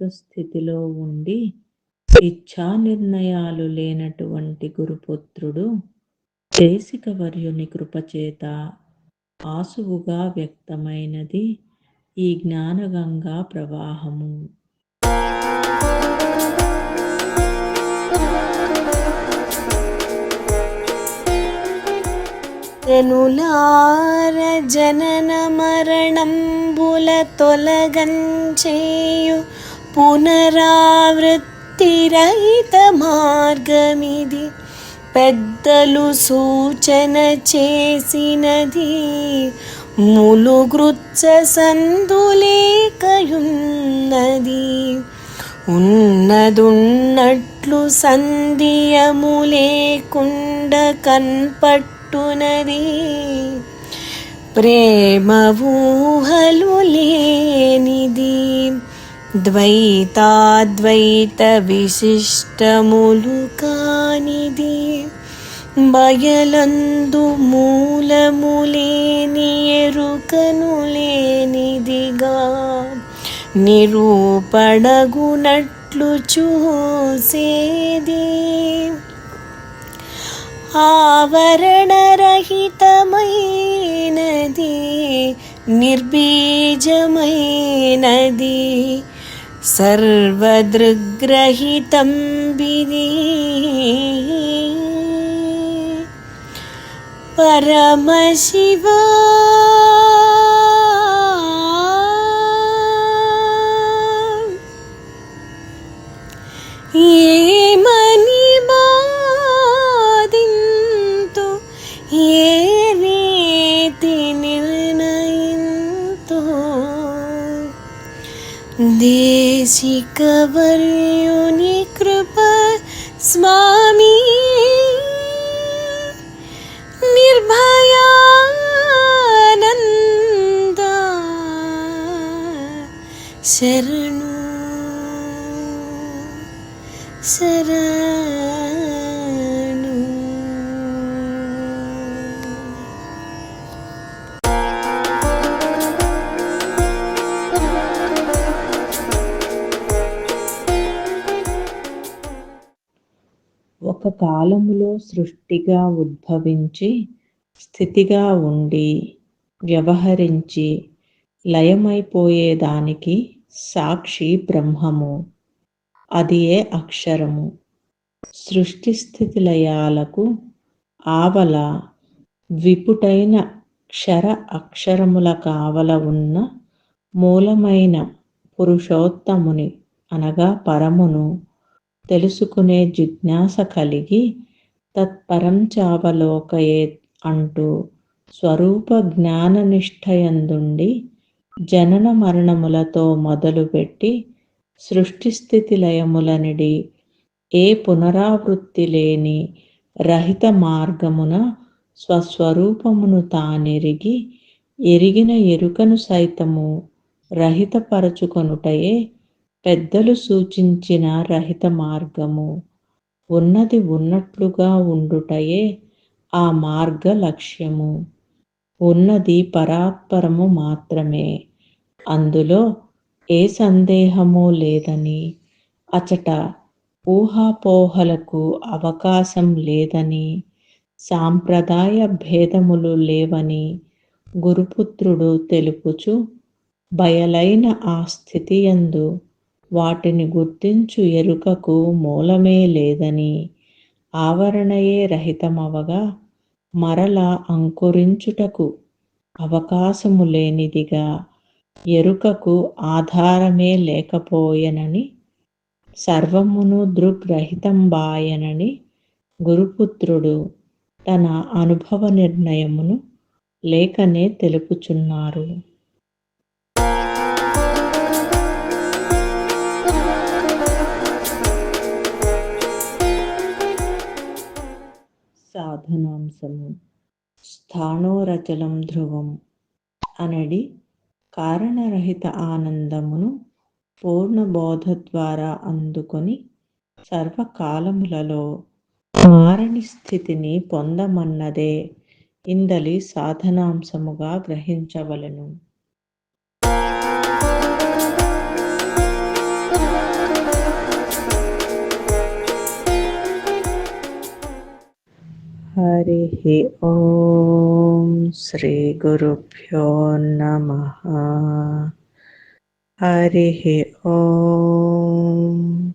లేని స్థితిలో ఉండి ఇచ్ఛా నిర్ణయాలు లేనటువంటి గురుపుత్రుడు దేశిక వర్యుని కృపచేత ఆసువుగా వ్యక్తమైనది. ఈ జ్ఞానగంగా ప్రవాహము. జనులార జనన మరణంబుల తొలగంచేయు పునరావృత్తి రహిత మార్గమిది పెద్దలు సూచన చేసినది ములుగృత్స సందులేకయున్నది ఉన్నదున్నట్లు సంధియము లేకుండ కన్పట్టునది. ప్రేమ ఊహలు లేనిది. ద్వైతాద్వైత విశిష్టములు కానిది బయలందు మూలములేని ఎరుకను లేనిదిగా నిరూపడగునట్లు చూసేది ఆవరణరహితమైనది నిర్బీజమైనది. सर्वदृग्रहितं विदे परमशिवा దేశిక వర్యుని కృప స్వామి నిర్భయానంద శరణు శరణు ఒక కాలములో సృష్టిగా ఉద్భవించి స్థితిగా ఉండి వ్యవహరించి లయమైపోయేదానికి సాక్షి బ్రహ్మము. అది ఏ అక్షరము. సృష్టి స్థితి లయాలకు ఆవల విపుటైన క్షర అక్షరముల కావల ఉన్న మూలమైన పురుషోత్తముని అనగా పరమును. తెలుసుకునే జిజ్ఞాస కలిగి తత్పరం చావలోకయే అంటూ స్వరూప జ్ఞాన నిష్ఠయందుండి జనన మరణములతో మొదలుపెట్టి సృష్టి స్థితి లయములనిడి ఏ పునరావృత్తి లేని రహిత మార్గమున స్వస్వరూపమును తానెరిగి ఎరిగిన ఎరుకను సైతము రహితపరచుకొనుటయే పెద్దలు సూచించిన రహిత మార్గము. ఉన్నది ఉన్నట్లుగా ఉండుటయే ఆ మార్గ లక్ష్యము. ఉన్నది పరాత్పరము మాత్రమే. అందులో ఏ సందేహము లేదని. అచట ఊహాపోహలకు అవకాశం లేదని. సాంప్రదాయ భేదములు లేవని గురుపుత్రుడు తెలుపుచు బయలైన ఆ స్థితియందు వాటిని గుర్తించు ఎరుకకు మూలమే లేదని. ఆవరణయే రహితమవగా మరల అంకురించుటకు అవకాశము లేనిదిగా ఎరుకకు ఆధారమే లేకపోయెనని సర్వమును దృగ్రహితంబాయనని గురుపుత్రుడు తన అనుభవ నిర్ణయమును లేఖనే తెలుపుచున్నారు సాధనాంశము. స్థాణోరచలం ధ్రువం అనడి కారణరహిత ఆనందమును పూర్ణ బోధ ద్వారా అందుకొని సర్వకాలములలో మారని స్థితిని పొందమన్నదే ఇందలి సాధనాంశముగా గ్రహించవలెను. Hari Hi Om Sri Guru Pyo Namaha Hari Om